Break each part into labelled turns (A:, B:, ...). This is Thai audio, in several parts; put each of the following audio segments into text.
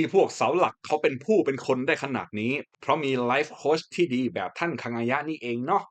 A: ที่พวกเสาหลักเขาเป็นผู้เป็นคนได้ขนาดนี้ เพราะมีไลฟ์โค้ชที่ดีแบบท่านคังอายะนี่เองเนาะ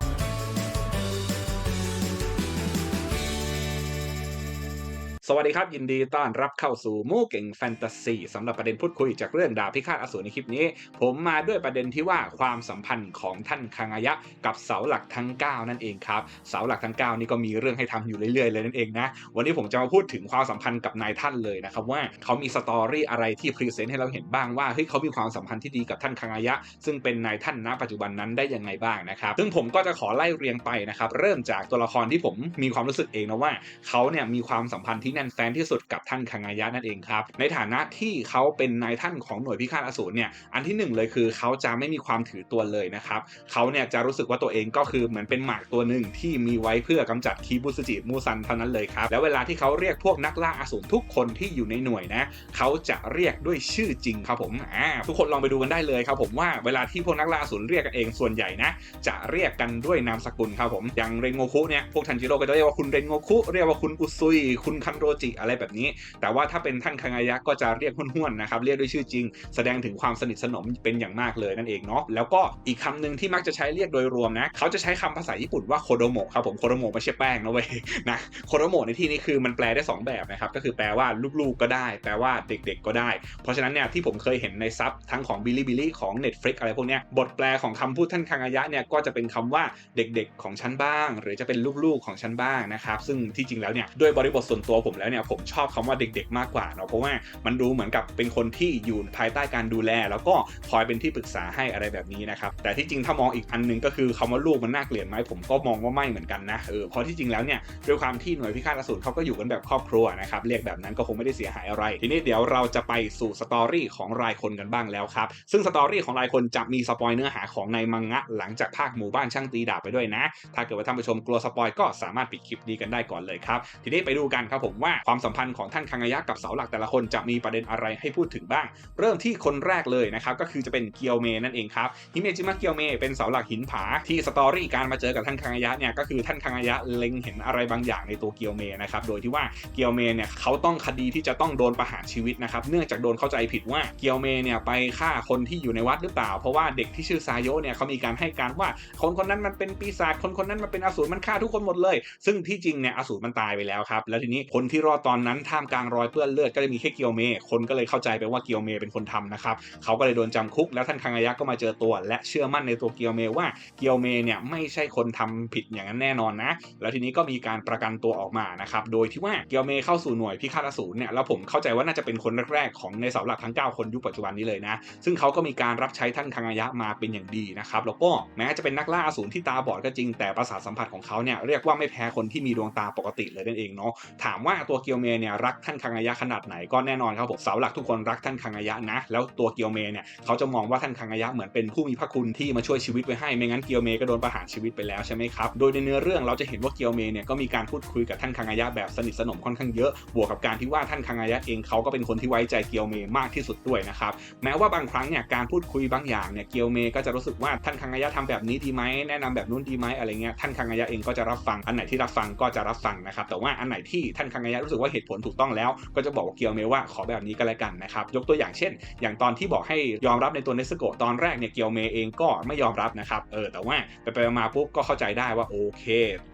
A: สวัสดีครับ ยินดีต้อนรับเข้าสู่มู่เก่งแฟนตาซีสำหรับประเด็นพูดคุยจากเรื่องดาบพิฆาตอสูรในคลิปนี้ ผมมาด้วยประเด็นที่ว่าความสัมพันธ์ของท่านคังอายะ กับเสาหลักทั้ง 9 นั่นเองครับ เสาหลักทั้ง 9 นี่ก็มีเรื่องให้ทำอยู่เรื่อยๆเลยนั่นเองนะ วันนี้ผมจะมาพูดถึงความสัมพันธ์กับนายท่านเลยนะครับว่าเขามีสตอรี่อะไรที่พรีเซนต์ให้เราเห็นบ้างว่าเฮ้ยเขามีความสัมพันธ์ที่ดีกับท่านคังอายะ ซึ่งเป็นนายท่านณปัจจุบันนั้นได้ยังไงบ้างนะครับซึ่งผมก็จะขอไล่เรียงไปนะครับเริ่มจากตัวละครที่ผมมีความรู้สึกเองนะว่าเขาเนี่ยมีความสัมพันธ์ที่แน่นแฟนที่สุดกับท่านคังอายะนั่นเองครับ ในฐานะที่เขาเป็นนายท่านของหน่วยพิฆาตอสูรเนี่ยอันที่หนึ่งเลยคือเขาจะไม่มีความถือตัวเลยนะครับเขาเนี่ยจะรู้สึกว่าตัวเองก็คือเหมือนเป็นหมากตัวหนึ่งที่มีไว้เพื่อกำจัดคีบุสจิมูซันเท่านั้นเลยครับแล้วเวลาที่เขาเรียกพวกนักล่าอสูรทุกคนที่อยู่ในหน่วยนะเขาจะเรียกด้วยชื่อจริงครับผมอ่าทุกคนลองไปดูกันได้เลยครับผมว่าเวลาที่พวกนักล่าอสูรเรียกกันเองส่วนใหญ่นะจะเรียกกันด้วยนามสกุลครับผมอย่างเรนโงคุเนี่ยพวกทันจิโร่ก็จะเรียกว่าคุณเรนโงคุเรียกว่าคุณอุซุยคุณคันโรจิอะไรแบบนี้ แต่ว่าถ้าเป็นท่านคังอายะก็จะเรียกห้วนๆนะครับเรียกด้วยชื่อจริง แสดงถึงความสนิทสนมเป็นอย่างมากเลยนั่นเองเนาะแล้วก็อีกคำหนึ่งที่มักจะใช้เรียกโดยรวมนะเขาจะใช้คำภาษาญี่ปุ่นว่าโคโดโมะครับผมโคโดโมะไม่ใช่แป้งนะเว้ยนะโคโดโมะในที่นี้คือมันแปลได้ 2 แบบนะครับก็คือแปลว่าลูกๆก็ได้ แปลว่าเด็กๆก็ได้ เพราะฉะนั้นเนี่ยที่ผมเคยเห็นในซับทั้งของบิลลี่บิลลี่ของ Netflix อะไรพวกเนี้ยบทแปลของคำพูดท่านคังอายะเนี่ยก็จะเป็นคำว่าเด็กๆของฉันบ้าง หรือจะเป็นลูกๆของฉันบ้างนะครับซึ่งที่จริงแล้วเนี่ยด้วยบริบทส่วนตัวผมแล้วเนี่ยผมชอบคำว่าเด็กๆมากกว่าเนาะเพราะว่ามันดูเหมือนกับเป็นคนที่อยู่ภายใต้การดูแล แล้วก็คอยเป็นที่ปรึกษาให้อะไรแบบนี้นะครับแต่ที่จริงถ้ามองอีกอันหนึงก็คือคำว่าลูกมันน่าเกลียดไหมผมก็มองว่าไม่เหมือนกันนะเออเพราะที่จริงแล้วเนี่ยด้วยความที่หน่วยพิฆาตอสูรเขาก็อยู่กันแบบครอบครัวนะครับเรียกแบบนั้นก็คงไม่ได้เสียหายอะไร ทีนี้เดี๋ยวเราจะไปสู่สตอรี่ของรายคนกันบ้างแล้วครับซึ่งสตอรี่ของรายคนจะมีสปอยเนื้อหาของในมังงะหลังจากภาคหมู่บ้านช่างตีดาบไปด้วยนะ ถ้าเกิดว่าท่านผู้ชมกลัวสปอยก็สามารถปิดคลิปนี้กันได้ก่อนเลยครับทีนี้ไปดูกันครับผมว่าความสัมพันธ์ของท่านคังอายะกับเสาหลักแต่ละคนจะมีประเด็นอะไรให้พูดถึงบ้าง เริ่มที่คนแรกเลยนะครับก็คือจะเป็นเกียวเมนั่นเองครับฮิเมจิมะเกียวเมเป็นเสาหลักหินผาที่สตอรี่การมาเจอกับท่านคังอายะเนี่ยก็คือท่านคังอายะเล็งเห็นอะไรบางอย่างในตัวเกียวเมนะครับโดยที่ว่าเกียวเมเนี่ยเขาต้องคดีที่จะต้องโดนประหารชีวิตนะครับเนื่องจากโดนเข้าใจผิดว่าเกียวเมเนี่ยไปฆ่าคนที่อยู่ในวัดหรือเปล่า เพราะว่าเด็กที่ชื่อซาโยเนี่ยเขามีการให้การว่าคนคนนั้นมันเป็นปีศาจคนคนนั้นมันเป็นอสูรมันฆ่าทุกคนหมดเลย ซึ่งที่จริงเนี่ยอสูรมันตายไปแล้วครับแล้วทีนี้คนที่รอดตอนนั้นท่ามกลางรอยเปื้อนเลือดก็จะมีแค่เกียวเมคนก็เลยเข้าใจไปว่าเกียวเมเป็นคนทำนะครับเขาก็เลยโดนจำคุกแล้วท่านคังอายะก็มาเจอตัว และเชื่อมั่นในตัวเกียวเมว่าเกียวเมเนี่ยไม่ใช่คนทำผิดอย่างนั้นแน่นอนนะ แล้วทีนี้ก็มีการประกันตัวออกมานะครับโดยที่ว่าเกียวเมเข้าสู่หน่วยพิฆาตอสูรเนี่ยแล้วผมเข้าใจว่าน่าจะเป็นคนแรกๆของในเสาหลักทั้ง 9 คนยุคปัจจุบันนี้เลยนะ ซึ่งเขาก็มีการรับใช้ท่านคังอายะมาเป็นอย่างดีนะครับแล้วก็แม้จะเป็นนักล่าอสูรที่ตาบอดก็จริงแต่ประสาทสัมผัสของเขาเนี่ยเรียกว่าไม่แพ้คนที่มีดวงตาปกติเลยนั่นเองเนาะถามว่าตัวเกียวเมเนี่ยรักท่านคังอายะขนาดไหนก็แน่นอนครับผมเสาหลักทุกคนรักท่านคังอายะนะ แล้วตัวเกียวเมเนี่ยเขาจะมองว่าท่านคังอายะเหมือนเป็นผู้มีพระคุณที่มาช่วยชีวิตไว้ให้ไม่งั้นเกียวเมก็โดนประหารชีวิตไปแล้วใช่ไหมครับโดยในเนื้อเรื่องเราจะเห็นว่าเกียวเมเนี่ยก็มีการพูดคุยกับท่านคังอายะแบบสนิทสนมค่อนข้างเยอะบวกกับการที่ว่าท่านคังอายะเองเขาก็เป็นคนที่ไว้ใจเกียวเมมากที่สุดด้วยนะครับแม้ว่าบางครั้งเนี่ยการพูดคุยบางอย่างเนี่ยเกียวเมก็จะรู้สึกว่าท่านคังอายะทำแบบนี้ดีไหมแนะนำแบบนู้นดีไหมอะไรเงี้ยท่านคังอายะเองก็จะรับฟังอันไหนที่รับฟังก็จะรับฟังนะครับแต่ว่าอันไหนที่ท่านคังอายะรู้สึกว่าเหตุผลถูกต้องแล้ว ก็จะบอกเกียวเมว่าขอแบบนี้ก็แล้วกันนะครับยกตัวอย่างเช่น อย่างตอนที่บอกให้ยอมรับในตัวเนสโกะตอนแรกเนี่ยเกียวเมเองก็ไม่ยอมรับนะครับเออแต่ว่าไปไปมาปุ๊บก็เข้าใจได้ว่าโอเค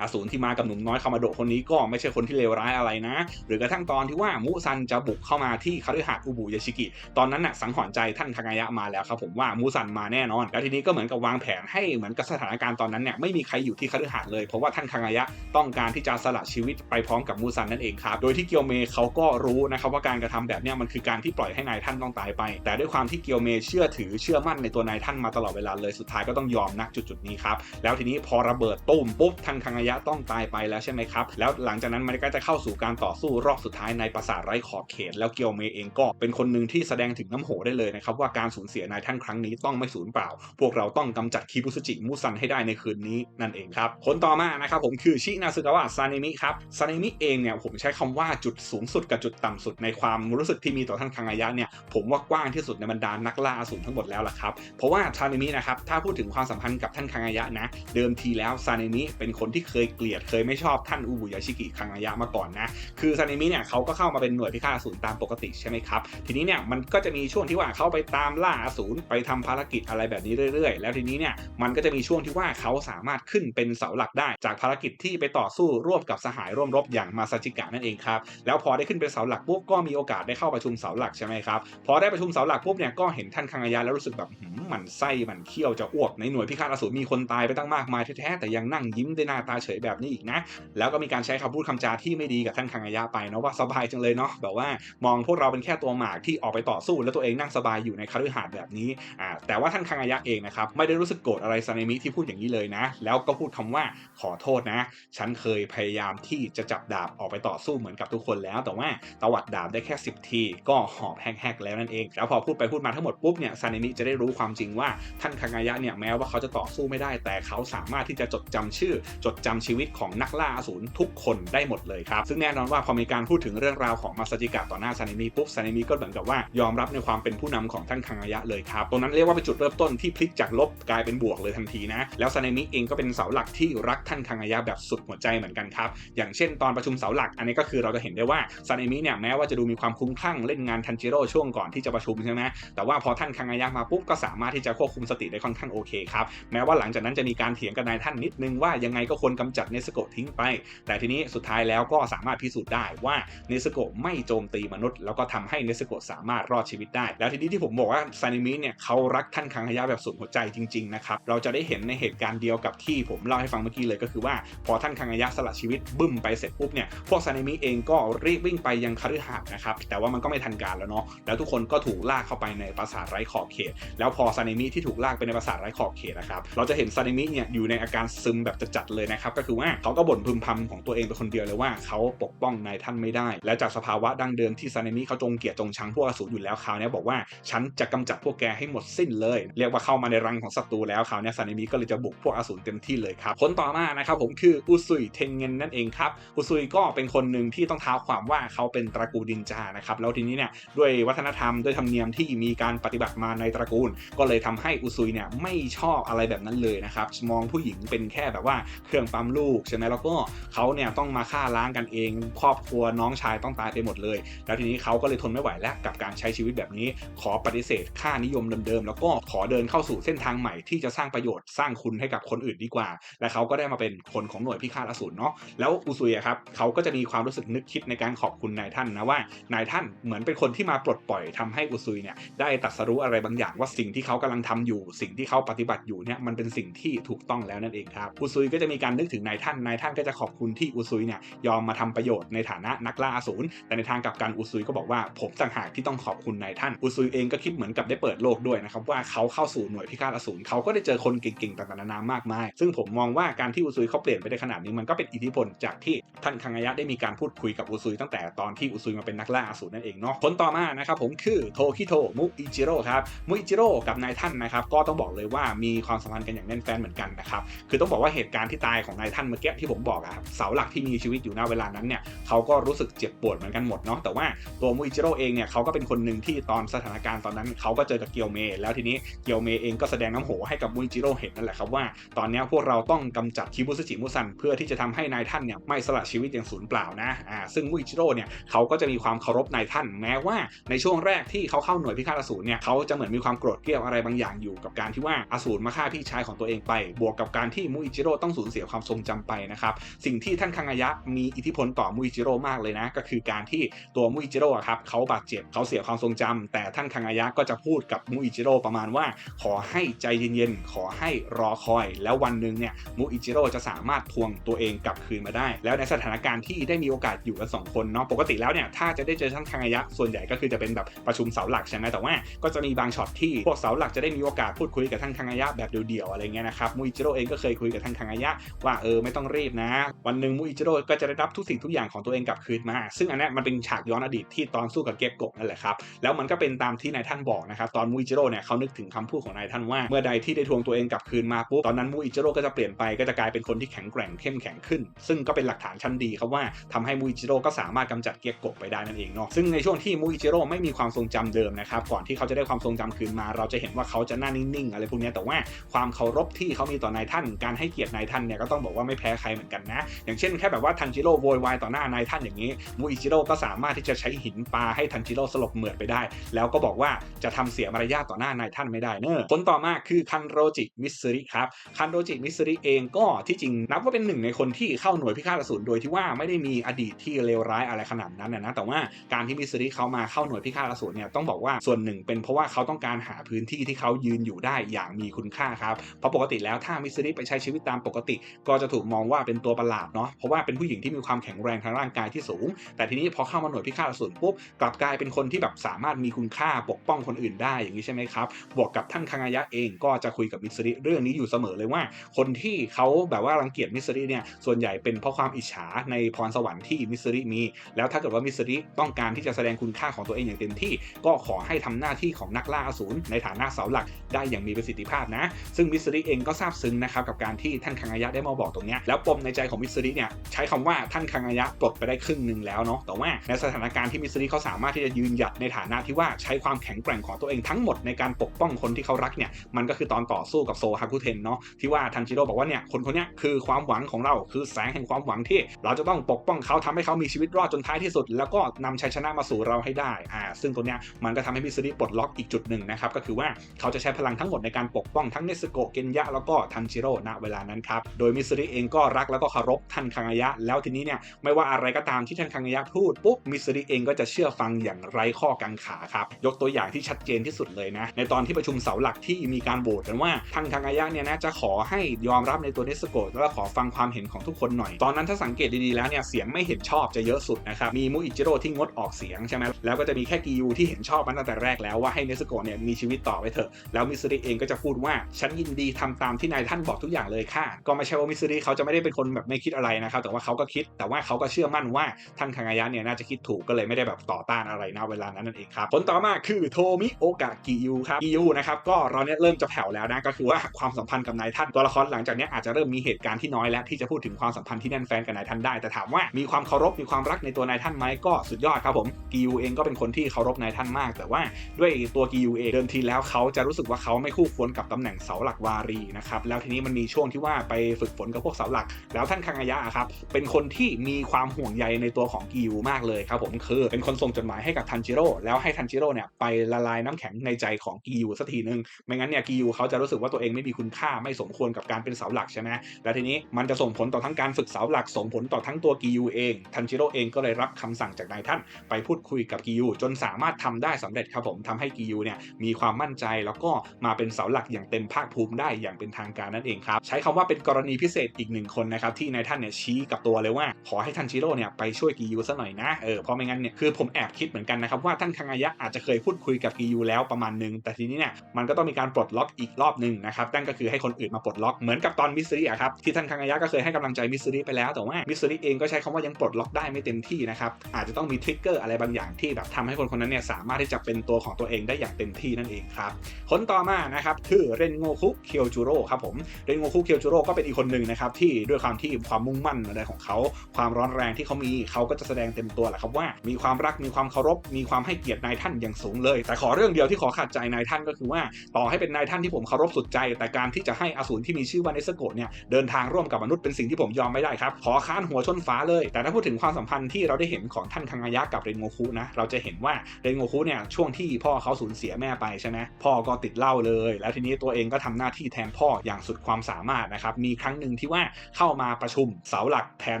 A: อสูรที่มากับหนุ่มน้อยคามาโดคนนี้ก็ไม่ใช่คนที่เลวร้ายอะไรนะ หรือกระทั่งตอนที่ว่ามุซันจะบุกเข้ามาที่คฤหาสน์อุบุยาชิกิตอนนั้นน่ะสังหรณ์ใจท่านคังอายะมาแล้วครับผมว่ามูซันมาแน่นอน แล้วทีนี้ก็เหมือนกับวางแผนให้เหมือนกับสถานการณ์ตอนนั้นเนี่ยไม่มีใครอยู่ที่คฤหาสน์เลยเพราะว่าท่านคังายะต้องการที่จะสละชีวิตไปพร้อมกับมูซันนั่นเองครับโดยที่เกียวเมเขาก็รู้นะครับว่าการกระทำแบบนี้มันคือการที่ปล่อยให้นายท่านต้องตายไป แต่ด้วยความที่เกียวเมเชื่อถือเชื่อมั่นในตัวนายท่านมาตลอดเวลาเลยสุดท้ายก็ต้องยอมนะจุดๆนี้ครับแล้วทีนี้พอระเบิดตุ้มปุ๊บท่านคังอายะต้องตายไปแล้วใช่ไหมครับแล้วหลังจากนั้นมันก็จะเข้าสู่การต่อสู้รอบสุดท้ายในปราสาทไร้ขอบเขต แล้วเกียวเมเองก็เป็นคนหนึ่งที่แสดงถึงน้ำโหได้เลยนะครับว่าการสูญเสียนายท่านครั้งนี้ต้องไม่สูญเปล่า พวกเราต้องกำจัดคิบุสจิมุซันให้ได้ในคืนนี้นั่นเองครับคนต่อมานะครับผมคือชินาซึกาวะซานิมิครับซานิมิเองเนี่ยผมใช้คำว่าจุดสูงสุดกับจุดต่ำสุดในความรู้สึกที่มีต่อท่านคังอายะเนี่ยผมว่ากว้างที่สุดในบรรดานักล่าอสูรทั้งหมดแล้วล่ะครับเพราะว่าซาเนมินะครับถ้าพูดถึงความสัมพันธ์กับท่านคังอายะนะเดิมทีแล้วซาเนมิเป็นคนที่เคยเกลียดเคยไม่ชอบท่านอุบุยาชิกิคังอายะมาก่อนนะคือซาเนมิเนี่ยเขาก็เข้ามาเป็นหน่วยพิฆาตอสูรตามปกติใช่ไหมครับทีนี้เนี่ยมันก็จะมีช่วงที่ว่าเขาไปตามล่าอสูรไปทำภารกิจอะไรแบบนี้เรื่อย ๆ แล้วทีนี้เนี่ยมันก็จะมีช่วงที่ว่าเขาสามารถขึ้นเป็นเสาหลักได้ จากภารกิจที่ไปต่อสู้ร่วมกับสหายร่วมรบอย่างมาซาจิกะนั่นเองครับแล้วพอได้ขึ้นเป็นเสาหลักปุ๊บก็มีโอกาสได้เข้าประชุมเสาหลักใช่ไหมครับพอได้ประชุมเสาหลักปุ๊บเนี่ยก็เห็นท่านคังอายะแล้วรู้สึกแบบหมันไส้หมันเขี้ยวจะอ้วกในหน่วยพิฆาตอสูรมีคนตายไปตั้งมากมายแท้ๆแต่ยังนั่งยิ้มได้หน้าตาเฉยแบบนี้อีกนะ แล้วก็มีการใช้คำพูดคำจาที่ไม่ดีกับท่านคังอายะไปเนาะว่าสบายจังเลยเนาะแบบว่ามองพวกเราเป็นแค่ตัวหมากที่ออกไปต่อสู้ แล้วตัวเองนั่งสบายอยู่ในคฤหาสน์แบบนี้อ่าแต่ว่าท่านคังอายะเองนะครับไม่ได้รู้สึกโกรธอะไรซาเนมิที่พูดอย่างนี้เลยนะ แล้วก็พูดคำว่าขอโทษนะ ฉันเคยพยายามที่จะจับดาบออกไปต่อสู้เหมือนกับทุกคนแล้ว แต่ว่าตวัดดาบได้แค่ 10 ที ก็หอบแฮกๆแล้วนั่นเอง แล้วพอพูดไปพูดมาทั้งหมดปุ๊บเนี่ยซาเนมิจะได้รู้ความจริงว่าท่านคังอายะเนี่ยแม้ว่าเขาจะต่อสู้ไม่ได้ แต่เขาสามารถที่จะจดจำชื่อ จดจำชีวิตของนักล่าอสูรทุกคนได้หมดเลยครับซึ่งแน่นอนว่าพอมีการพูดถึงเรื่องราวของมาซาจิกะต่อหน้าซาเนมิปุ๊บซาเนมิก็เหมือนกับว่ายอมรับในความเป็นผู้นำของท่านคังอายะเลยครับตรงนั้นเรียกว่าเป็นจุดเริ่มต้นที่พลิกจากลบกลายเป็นบวกเลยทันทีนะแล้วซาเนมิเองก็เป็นเสาหลักที่รักท่านคังอายะแบบสุดหัวใจเหมือนกันครับอย่างเช่นตอนประชุมเสาหลักอันนี้ก็คือเราจะเห็นได้ว่าซาเนมิเนี่ยแม้ว่าจะดูมีความคลุ้มคลั่งเล่นงานทันจิโร่ช่วงก่อนที่จะประชุมใช่ไหมแต่ว่าพอท่านคังอายะมาปุ๊บก็สามารถที่จะควบคุมสติได้ค่อนข้างโอเคครับแม้ว่าหลังจากนั้นจะมีการเถียงกับนายท่านนิดนึงว่ายังไงก็ควรกำจัดเนสโกทิ้งไป แต่ทีนี้สุดท้ายแล้วก็สามารถพิสูจน์ได้ว่าเนสโกไม่โจมตีมนุษย์ แล้วก็ทำให้เนสโกสามารถรอดชีวิตได้ แล้วทีนี้ที่ผมบอกว่าซานิมิเนี่ยเขารักท่านคังฮายะแบบสุดหัวใจจริงๆนะครับเราจะได้เห็นในเหตุการณ์เดียวกับที่ผมเล่าให้ฟังเมื่อกี้เลยก็คือว่าพอท่านคังฮายะสละชีวิตบึ้มไปเสร็จปุ๊บเนี่ยพวกซานิมิเองก็รีบวิ่งไปยังคฤหาสน์นะครับแต่ว่ามันก็ไม่ทันการแล้วเนาะแล้วทุกคนก็ถูกลากเข้าไปในปราสาทไร้ขอบเขต แล้วพอซานิมิที่ถูกลากไปในปราสาทไร้ขอบเขตนะครับเราจะเห็นซานิมิเนี่ยอยู่ในอาการซึมแบบจัดๆเลยนะครับก็คือว่าเขาก็บ่นพึมพำของตัวเองเป็นคนเดียวเลยว่าเขาปกป้องนายท่านไม่ได้ และจากสภาวะดั้งเดิมที่ซานิมิเขาจงเกลียดจงชังพวกอสูรอยู่แล้วคราวนี้บอกว่าฉันจะกำจัดพวกแกให้หมดสิ้นเลย เรียกว่าเข้ามาในรังของศัตรูแล้วคราวนี้ซานิมิก็เลยจะบุกพวกอสูรเต็มที่เลยครับคนต่อมานะครับผมคืออุซุยเทงเงินนั่นเองครับอุซุยก็เป็นคนหนึ่งที่ต้องเท้าความว่าเขาเป็นตระกูลดินจานะครับแล้วทีนี้เนี่ยด้วยวัฒนธรรมด้วยธรรมเนียมที่มีการปฏิบัติมาในตระกูล ก็เลยทำให้อุซุยเนี่ยไม่ชอบอะไรแบบนั้นเลยนะครับมองผู้หญิงเป็นแค่แบบว่าเครื่องปั๊มลูกใช่ไหมแล้วก็เขาเนี่ยต้องมาฆ่าล้างกันเอง ครอบครัวน้องชายต้องตายไปหมดเลย แล้วทีนี้เขาก็เลยทนไม่ไหวแล้วกับการใช้ชีวิตแบบนี้ ขอปฏิเสธค่านิยมเดิมๆแล้วก็ขอเดินเข้าสู่เส้นทางใหม่ที่จะสร้างประโยชน์สร้างคุณให้กับคนอื่นดีกว่า และเขาก็ได้มาเป็นคนของหน่วยพิฆาตอสูรเนาะแล้วอุซุยครับเขาก็จะมีความรู้สึกนึกคิดในการขอบคุณนายท่านนะว่านายท่านเหมือนเป็นคนที่มาปลดปล่อยทำให้อุซุยเนี่ยได้ตรัสรู้อะไรบางอย่างว่าสิ่งที่เขากำลังทำอยู่ สิ่งที่เขาปฏิบัติอยู่เนี่ยมันเป็นสิ่งที่ถูกต้องแล้วนั่นเองครับอุซุยก็จะมีการนึกถึงนายท่านนายท่านก็จะขอบคุณที่อุซุยเนี่ยยอมมาทำประโยชน์ในฐานะนักล่าอสูรแต่ในทางกลับกันอุซุยก็บอกว่าผมต่างหากที่ต้องขอบคุณนายท่านอุซุยเองก็คิดเหมือนกับได้เปิดโลกด้วยนะครับว่าเขาเข้าสู่หน่วยพิฆาตอสูรเขาก็ได้เจอคนเก่งๆต่างๆนานามากมาย ซึ่งผมมองว่าการที่อุซุยเขาเปลี่ยนไปได้ขนาดนี้มันก็เป็นอิทธิพลจากที่ท่านคังยะได้มีการพูดคุยกับอุซุยตั้งแต่ตอนที่อุซุยมาเป็นนักล่าอสูรนั่นเองเนาะคนต่อมานะครับผมคือโทคิโตมุอิจิโร่ครับมุอิจิโร่กับนายท่านนะครับก็ต้องบอกเลยว่ามีความสัมพันธ์กันอย่างแน่นแฟ้นเหมือนกันนะครับคือต้องบอกว่าเหตุการณ์ที่ตายของนายท่านเมื่อกี้ที่ผมบอกอะครับเสาหลักที่มีชีวิตอยู่ณเวลานั้นเนี่ยเขาก็รู้สึกเจ็บปวดเหมือนกันหมดเนาะแต่ว่าตัวมุอิจิโร่เองเนี่ยเขาก็เป็นคนหนึ่งที่ตอนสถานการณ์ตอนนั้นเขาก็เจอกับเกียวเมแล้วทีนี้เกียวเมเองก็แสดงน้ำโหให้กับมุอิจิโร่เห็นนั่นแหละครับว่าตอนนี้พวกเราต้องกำจัดคิบุสจิมุซันเพื่อที่จะทำให้นายท่านเนี่ยไม่สละชีวิตอย่างสูญเปล่านะอ่าซึ่งมุอิจิโร่เนี่ยเขาก็จะมีความเคารพนายท่านแม้ว่าในช่วงแรกที่เขาเข้าหน่วยพิฆาตอสูรเนี่ยเขาจะเหมือนมีความโกรธเกรียวอะไรบางอย่างอยู่กับการที่ว่าอสูรมาฆ่าพี่ชายของตัวเองไป บวกกับการที่มุอิจิโร่ต้องสูญเสียความทรงจำไปนะครับสิ่งที่ท่านคังอายะมีอิทธิพลต่อมุอิจิโร่มากเลยนะก็คือการที่ตัวมุอิจิโร่ครับเขาบาดเจ็บเขาเสียความทรงจำแต่ท่านคังอายะก็จะพูดกับมุอิจิโร่ประมาณว่า ขอให้ใจเย็นๆขอให้รอคอย แล้ววันหนึ่งเนี่ยมุอิจิโร่จะสามารถทวงตัวเองกลับคืนมาได้ แล้วในสถานการณ์ที่ได้มีโอกาสอยู่กันสองคนเนาะปกติแล้วเนี่ยถ้าจะได้เจอท่านคังอายะส่วนใหญ่ก็คือจะเป็นแบบประชุมเสาหลักใช่ไหมแต่ว่าก็จะมีบางช็อตที่พวกเสาหลักจะได้มีโอกาสพูดคุยกับท่านคังอายะแบบเดี่ยวๆอะไรเงี้ยนะครับมุอิจิโร่เองก็เคยคุยกับท่านคังอายะว่าเออไม่ต้องรีบนะ วันหนึ่งมุอิจิโร่ก็จะได้รับทุกสิ่งทุกอย่างของตัวเองกลับคืนมา ซึ่งอันนี้มันเป็นฉากย้อนอดีตที่ตอนสู้กับเก็บกบนั่นแหละครับแล้วมันก็เป็นตามที่นายท่านบอกนะครับตอนมุอิจิโร่เนี่ยเขานึกถึงคำพูดของนายท่านว่าเมื่อใดที่ได้ทวงตัวเองกลับคืนมาปุ๊บตอนนั้นมุอิจิโร่ก็จะเปลี่ยนไปก็จะกลายเป็นคนที่แข็งแกร่งเข้มแข็งขึ้น ซึ่งก็เป็นหลักฐานชั้นดีครับว่าทำำให้มูอิจิโร่ก็สามารถกำจัดเกียกโกะไปได้นั่นเองเนาะซึ่งในช่วงที่มูอิจิโร่ไม่มีความทรงจำเดิมนะครับก่อนที่เขาจะได้ความทรงจำคืนมา เราจะเห็นว่าเขาจะหน้านิ่งๆอะไรพวกนี้แต่ว่าความเคารพที่เขามีต่อนายท่านการให้เกียรตินายท่านเนี่ยก็ต้องบอกว่าไม่แพ้ใครเหมือนกันนะ อย่างเช่นแค่แบบว่าทันจิโร่โวยวายต่อหน้านายท่านอย่างนี้มูอิจิโร่ก็สามารถที่จะใช้หินปาให้ทันจิโร่สลบเหมือดไปได้ แล้วก็บอกว่าจะทำเสียมารยาทต่อหน้านายท่านไม่ได้เนอะคนต่อมาคือคันโรจิมิสซิริครับคันโรจิมิสริเองก็ที่จริงนับว่าเป็นหนึ่งในคนที่เข้าหน่วยพิฆาตอสูรโดยที่ว่าไม่ได้มีอดีตที่เลวร้ายอะไรขนาดนั้นนะแต่ว่าการที่มิสซิริเขามาเข้าหน่วยพิฆาตอสูรเนี่ยต้องบอกว่าส่วนหนึ่งเป็นเพราะว่าเขาต้องการหาพื้นที่ที่เขายืนอยู่ได้อย่างมีคุณค่าครับเพราะปกติแล้วถ้ามิสซิริไปใช้ชีวิตตามปกติ ก็จะถูกมองว่าเป็นตัวประหลาดเนาะเพราะว่าเป็นผู้หญิงที่มีความแข็งแรงทางร่างกายที่สูง แต่ทีนี้พอเข้ามาหน่วยพิฆาตอสูรปุ๊บกลับกลายเป็นคนที่แบบสามารถมีคุณค่าปกป้องคนอื่นได้อย่างนี้ใช่ไหมครับบวกกับท่านคังอายะเองก็จะคุยกับมิสซิริเรื่องนี้อยู่เสมอเลยว่า คนที่เขาแบบว่ารังเกียจมิสซิริเนี่ยส่วนใหญ่เป็นเพราะความอิจฉาในพรสวรรค์ที่มิสซิริมี แล้วถ้าเกิดว่ามิสซิริต้องการที่จะแสดงคุณค่าของตัวเองอย่างเต็มที่ ก็ขอให้ทำหน้าที่ของนักล่าอสูรในฐานะเสาหลักได้อย่างมีประสิทธิภาพนะ ซึ่งมิสซิริเองก็ทราบซึ้งนะครับกับการที่ท่านคังอายะได้มาบอกตรงนี้แล้วปมในใจของมิสซิริเนี่ยใช้คำว่าท่านคังอายะปลดไปได้ครึ่งหนึ่งแล้วเนาะแต่ว่าในสถานการณ์ที่มิสซิริเขาสามารถที่จะยืนหยัดในฐานะที่ว่าใช้ความแข็งแกร่งของตัวเองทั้งหมดในการปกป้องคนที่เขารักเนี่ยมันก็คือตอนต่อสู้กับโซฮาคุเทนเนาะที่ว่าทันจิโร่บอกว่าเนี่ยคนคนนี้คือความหวังของเราคือแสงแห่งความหวังที่เราจะต้องปกป้องเขาทำให้เขามีชีวิตรอดจนท้ายที่สุด แล้วก็นำชัยชนะมาสู่เราให้ได้อ่าซึ่งตัวเนี้ยมันก็ทำให้มิสซิริปลดล็อกอีกจุดหนึ่งนะครับก็คือว่าเขาจะใช้พลังทั้งหมดในการปกป้องทั้งเนสโกเกนยะแล้วก็ทันจิโร่ณเวลานั้นครับโดยมิสซิริเองก็รักแล้วก็เคารพท่านคังอายะ แล้วทีนี้เนี่ยไม่ว่าอะไรก็ตามที่ท่านคังอายะพูดปุ๊บมิสซิริเองก็จะเชื่อฟังอย่างไร้ข้อกังขาครับยกตัวอย่างที่ชัดเจนที่สุดเลยนะในตอนที่ประชุมเสาหลักที่มีการโหวตกันว่าท่านคังอายะเนี่ยนะจะขอให้ยอมรับในตัวเนสโกแล้วขอฟังความเห็นของทุกคนหน่อย ตอนนั้นถ้าสังเกตดีๆแล้วเนี่ยเสียงไม่เห็นชอบจะเยอะสุดนะครับ มีมูอิจิโร่ที่งดออกเสียงใช่ไหมแล้วก็จะมีแค่กิยูที่เห็นชอบมันตั้งแต่แรกแล้วว่าให้เนสโกะเนี่ยมีชีวิตต่อไปเถอะ แล้วมิสซิริเองก็จะพูดว่าฉันยินดีทำตามที่นายท่านบอกทุกอย่างเลยค่ะ ก็ไม่ใช่ว่ามิสซิริเขาจะไม่ได้เป็นคนแบบไม่คิดอะไรนะครับ แต่ว่าเขาก็คิด แต่ว่าเขาก็เชื่อมั่นว่าท่านคังอายะเนี่ยน่าจะคิดถูกก็เลยไม่ได้แบบต่อต้านอะไรนะเวลานั้นนั่นเองครับ ผลต่อมาคือโทมิโอกะกิยูครับ กิยูนะครับ ก็เราเนี่ยเริ่มจะแผ่วแล้วนะ ก็คือว่าความสัมพันธ์กับนายท่าน ตัวละครหลังจากนี้อาจจะเริ่มมีเหตุการณ์ที่น้อยแล้วที่จะพูดถึงความสัมพันธ์ที่แน่นแฟนกับนายท่านได้ แต่ถามว่ามีีความเคารพมีความรักในตัวนายท่านไหมก็สุดยอดครับผมกิยูเองก็เป็นคนที่เคารพนายท่านมาก แต่ว่าด้วยตัวกิยูเองเดิมทีแล้วเขาจะรู้สึกว่าเขาไม่คู่ควรกับตำแหน่งเสาหลักวารีนะครับแล้วทีนี้มันมีช่วงที่ว่าไปฝึกฝนกับพวกเสาหลัก แล้วท่านคังอายะครับเป็นคนที่มีความห่วงใยในตัวของกิยูมากเลยครับผมคือเป็นคนส่งจดหมายให้กับทันจิโร่แล้วให้ทันจิโร่เนี่ยไปละลายน้ำแข็งในใจของกิยูสักทีนึงไม่งั้นเนี่ยกิยูเขาจะรู้สึกว่าตัวเองไม่มีคุณค่าไม่สมควรกับการเป็นเสาหลักใช่ไหมแล้วทีนี้มันจะส่งผลต่อทั้งการฝึกเสาหลักส่งผลต่อทั้งตัวกิยูเองทันจิโร่เองก็เลยรับคำสั่งจากนายท่าน ไปพูดคุยกับกิยูจนสามารถทำได้สำเร็จครับผมทำให้กิยูเนี่ยมีความมั่นใจแล้วก็มาเป็นเสาหลักอย่างเต็มภาคภูมิได้อย่างเป็นทางการนั่นเองครับใช้คำว่าเป็นกรณีพิเศษอีกหนึ่งคนนะครับที่นายท่านเนี่ยชี้กับตัวเลยว่า ขอให้ทันจิโร่เนี่ยไปช่วยกิยูซะหน่อยนะเออเพราะไม่งั้นเนี่ยคือผมแอบคิดเหมือนกันนะครับว่าท่านคังอายะอาจจะเคยพูดคุยกับกิยูแล้วประมาณนึง แต่ทีนี้เนี่ยมันก็ต้องมีการปลดล็อกอีกรอบหนึ่งนะครับนั่นก็คือให้คนอื่นมาปลดล็อกเหมือนกับตอนมิสซิริอะครับที่ท่านคังอายะก็เคยให้กำลังใจมิสซิริไปแล้วแต่ว่ามิสซิริเองก็ใช้คำว่ายังปลดล็อกได้ไม่เต็มที่นะครับ อาจจะต้องมีทริกเกอร์อะไรบางอย่างที่แบบทำให้คนคนนั้นเนี่ยสามารถที่จะเป็นตัวของตัวเองได้อย่างเต็มที่นั่นเองครับ คนต่อมานะครับคือเรนโงคุเคียวจูโร่ครับผมเรนโงคุเคียวจูโร่ก็เป็นอีกคนหนึ่งนะครับที่ด้วยความที่ความมุ่งมั่นอะไรของเขา ความร้อนแรงที่เขามีเขาก็จะแสดงเต็มตัวแหละครับว่า มีความรักมีความเคารพ มีความให้เกียรตินายท่านอย่างสูงเลย แต่ขอเรื่องเดียวที่ขอขัดใจนายท่านก็คือว่าต่อให้เป็นนายท่านที่ผมเคารพสุดใจ แต่การที่จะให้อสูรที่มีชื่อว่าเนสโกะเนี่ยเดินทางร่วมกับมนุษย์เป็นสิ่งที่ผมยอมไม่ได้ครับขอค้านหัวชนฟ้าเลยแต่ถ้าพูดถึงความสัมพันธ์ที่เราได้เห็นของท่านคังอายะกับเรนโงคุนะเราจะเห็นว่าเรนโงคุเนี่ยช่วงที่พ่อเขาสูญเสียแม่ไปใช่ไหมพ่อก็ติดเหล้าเลย แล้วทีนี้ตัวเองก็ทำหน้าที่แทนพ่ออย่างสุดความสามารถนะครับมีครั้งหนึ่งที่ว่าเข้ามาประชุมเสาหลักแทน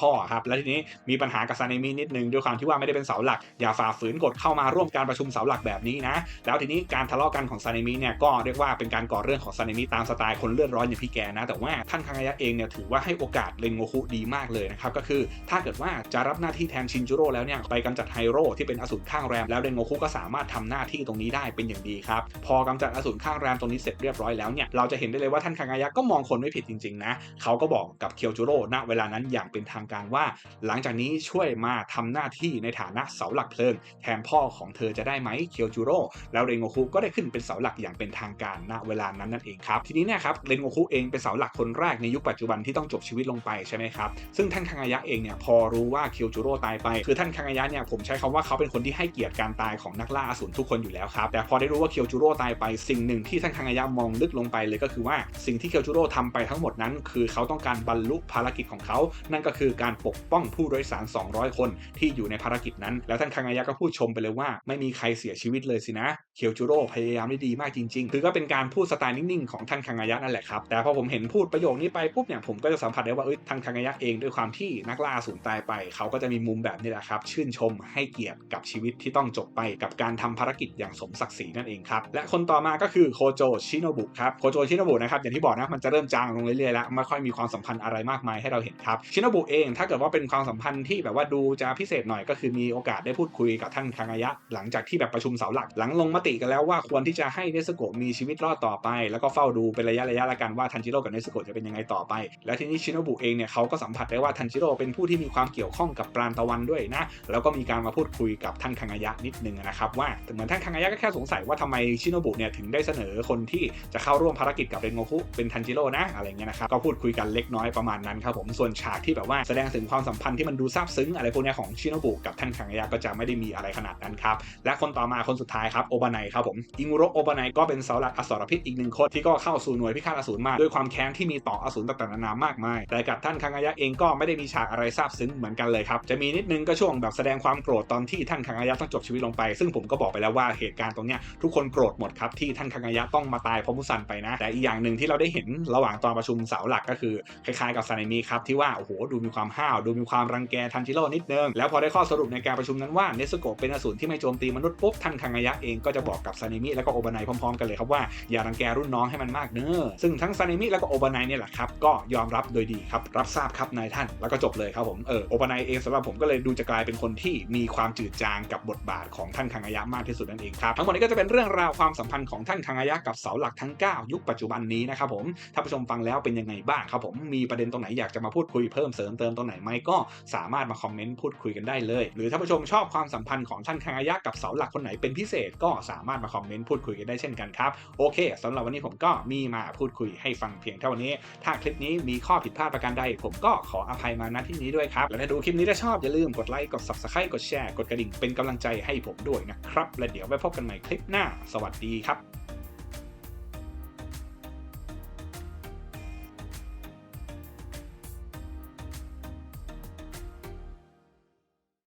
A: พ่อครับแล้วทีนี้มีปัญหากับซานมินิดนึงด้วยความที่ว่าไม่ได้เป็นเสาหลัก อย่าฝ่าฝืนกฎเข้ามาร่วมการประชุมเสาหลักแบบนี้นะแล้วทีนี้การทะเลาะกันของซานมิเนี่ยก็เรียกว่าเป็นการก่อเรื่องของซานมิตามสไตล์คนเลือดร้อนอย่างพี่แกนะแต่ว่าท่านคังอายะเองเนี่ยถือว่าให้โอกาสเรนโงคุดีมากเลยนะครับก็คือถ้าเกิดว่าจะรับหน้าที่แทนชินจูโร่แล้วเนี่ยไปกำจัดไฮโร่ที่เป็นอสูรข้างแรมแล้วเรนโงคุก็สามารถทำหน้าที่ตรงนี้ได้เป็นอย่างดีครับพอกำจัดอสูรข้างแรมตรงนี้เสร็จเรียบร้อยแล้วเนี่ยเราจะเห็นได้เลยว่าท่านคังายะก็มองคนไม่ผิดจริงๆนะเขาก็บอกกับเคียวจูโร่ณเวลานั้นอย่างเป็นทางการว่า หลังจากนี้ช่วยมาทำหน้าที่ในฐานะเสาหลักเพลิง แทนพ่อของเธอจะได้ไหมเคียวจูโร่แล้วเรนโงคุก็ได้ขึ้นเป็นเสาหลักอย่างเป็นทางการณเวลานั้นนั่นเองครับทีนี้เนี่ยครับเรนโงคุเองเป็นเสาหลักคนแรกในยุคปัจจุบันที่ต้องจบชีวิตลงไปใช่ไหมครับซึ่งท่านคังายะเองเนี่ยพอรู้ว่าเคียวจูโร่ตายไป คือท่านคังอายะเนี่ยผมใช้คำว่าเขาเป็นคนที่ให้เกียรติการตายของนักล่าอสูรทุกคนอยู่แล้วครับแต่พอได้รู้ว่าเคียวจูโร่ตายไป สิ่งหนึ่งที่ท่านคังอายะมองลึกลงไปเลยก็คือว่าสิ่งที่เคียวจูโร่ทำไปทั้งหมดนั้น คือเขาต้องการบรรลุภารกิจของเขา นั่นก็คือการปกป้องผู้โดยสาร 200 คนที่อยู่ในภารกิจนั้น แล้วท่านคังอายะก็พูดชมไปเลยว่า ไม่มีใครเสียชีวิตเลยสินะเคียวจูโร่พยายามได้ดีมากจริง ๆ คือก็เป็นการพูดสไตล์นิ่ง ๆ ของท่านคังอายะนั่นแหละครับ แต่พอผมเห็นพูดประโยคนี้ไปปุ๊บเนี่ยผมก็จะสัมผัสได้ว่าเอ้ยท่านคังอายะเองด้วยความที่นักล่าสูรตายไป เขาก็จะมีมุมแบบนี้แหละครับ ชื่นชมให้เกียรติกับชีวิตที่ต้องจบไปกับการทำภารกิจอย่างสมศักดิ์ศรีนั่นเองครับ และคนต่อมาก็คือโคโจชิโนบุครับ โคโจชิโนบุนะครับอย่างที่บอกนะมันจะเริ่มจางลงเรื่อยๆแล้วไม่ค่อยมีความสัมพันธ์อะไรมากมายให้เราเห็นครับชิโนบุเองถ้าเกิดว่าเป็นความสัมพันธ์ที่แบบว่าดูจะพิเศษหน่อยก็คือมีโอกาสได้พูดคุยกับท่านคังอายะ หลังจากที่แบบประชุมเสาหลักหลังลงมติกันแล้วว่าควรที่จะให้เนสโกะมีชีวิตรอดต่อไป แล้วก็เฝ้าดูเป็นระยะระยะละกันว่าทันจิโร่กับเนสโกะจะเป็นยังไงต่อไป แล้วทีนี้ชินโนบุเองเนี่ยเขาก็สัมผัสได้ว่าทันจิโร่เป็นผู้ที่มีความเกี่ยวข้องกับปราณตะวันด้วยนะ แล้วก็มีการมาพูดคุยกับท่านคังอายะนิดนึงนะครับว่าเหมือนท่านคังอายะก็แค่สงสัยว่าทำไมชินโนบุเนี่ยถึงได้เสนอคนที่จะเข้าร่วมภารกิจกับเรนโงคุเป็นทันจิโร่นะอะไรเงี้ยนะครับก็พูดคุยกันเล็กน้อยประมาณนั้นครับผมส่วนฉากที่แบบว่าแสดงถึงความสัมพันธ์ที่มันดูซาบซึ้งอะไรพวกนี้ของชิโนบุกับท่านคังอายะก็จะไม่ได้มีอะไรขนาดนั้นครับและคนต่อมาคนสุดท้ายครับโอบานายครับผมอิงุโรโอบานก็เป็นเสาหลักอสรพิษอีกหนึ่งคนที่ก็เข้าสู่หน่วยพิฆาตอสูรมาด้วยความแค้นที่มีต่ออสูรต่างๆนานามากมาย แต่กับท่านคังอายะเองก็ไม่ได้มีฉากอะไรซาบซึ้งเหมือนกันเลยครับ จะมีนิดนึงก็ช่วงแบบแสดงความโกรธตอนที่ท่านคังอายะต้องจบชีวิตลงไป ซึ่งผมก็บอกไปแล้วว่าเหตุการณ์ตรงเนี้ยทุกคนโกรธหมดครับที่ท่านคังอายะต้องมาตายเพราะมุสันไปนะ แต่อีกอย่างหนึ่งที่เราได้เห็นระหว่างตอนประชุมเสาหลักก็คือคล้ายๆกับซานมิครับที่ว่าโอ้โหดูมีความห้าวดูมีความรังแกทันจิโร่นิดนึงแล้วพอได้ข้อสรุปในการประชุมนั้นว่าเนสโกเป็นอสูรที่ไม่โจมตีมนุษย์ปุ๊บท่านคังอายะเองก็จะบอกกับซานิมิแล้วก็โอบานายพร้อมๆ กันเลยครับว่าอย่ารังแกรุ่นน้องให้มันมากเนอะซึ่งทั้งซานิมิแล้วก็โอบานายเนี่ยแหละครับก็ยอมรับโดยดีครับรับทราบครับนายท่านแล้วก็จบเลยครับผมเออโอบานายเองสำหรับผมก็เลยดูจะกลายเป็นคนที่มีความจืดจางกับบทบาทของท่านคังอายะมากที่สุดนั่นเองครับทั้งหมดนี้ก็จะเป็นเรื่องราวความสัมพันธ์ของท่านคังอายะกับเสาหลักทั้ง 9 ยุคปัจจุบันนี้นะครับผมถ้าผู้ชมฟังแล้วเป็นยังไงบ้างครับผมมีประเด็นตรงไหนอยากจะมาพูดคุยเพิ่มเสริมเติมตรงไหนไหมก็สามารถมาคอมเมนต์พูดคุยกันได้เลย หรือถ้าผู้ชมชอบความสัมพันธ์ของท่านคังอายะกับเสาหลักคนไหนเป็นพิเศษก็สามารถมาคอมเมนต์พูดคุยกันได้เช่นกันครับ โอเคสำหรับวันนี้ผมก็มีมาพูดคุยให้ฟังเพียงเท่านี้ ถ้าคลิปนี้มีข้อผิดพลาดประการใด ผมก็ขออภัยมาณที่นี้ด้วยครับ และถ้าดูคลิปนี้ถ้าชอบอย่าลืมกดไลค์กด subscribe กดแชร์กดกระดิ่งเป็นกำลังใจให้ผมด้วยนะครับ และเดี๋ยวไว้พบกันใหม่คลิปหน้า สวัสดีครับ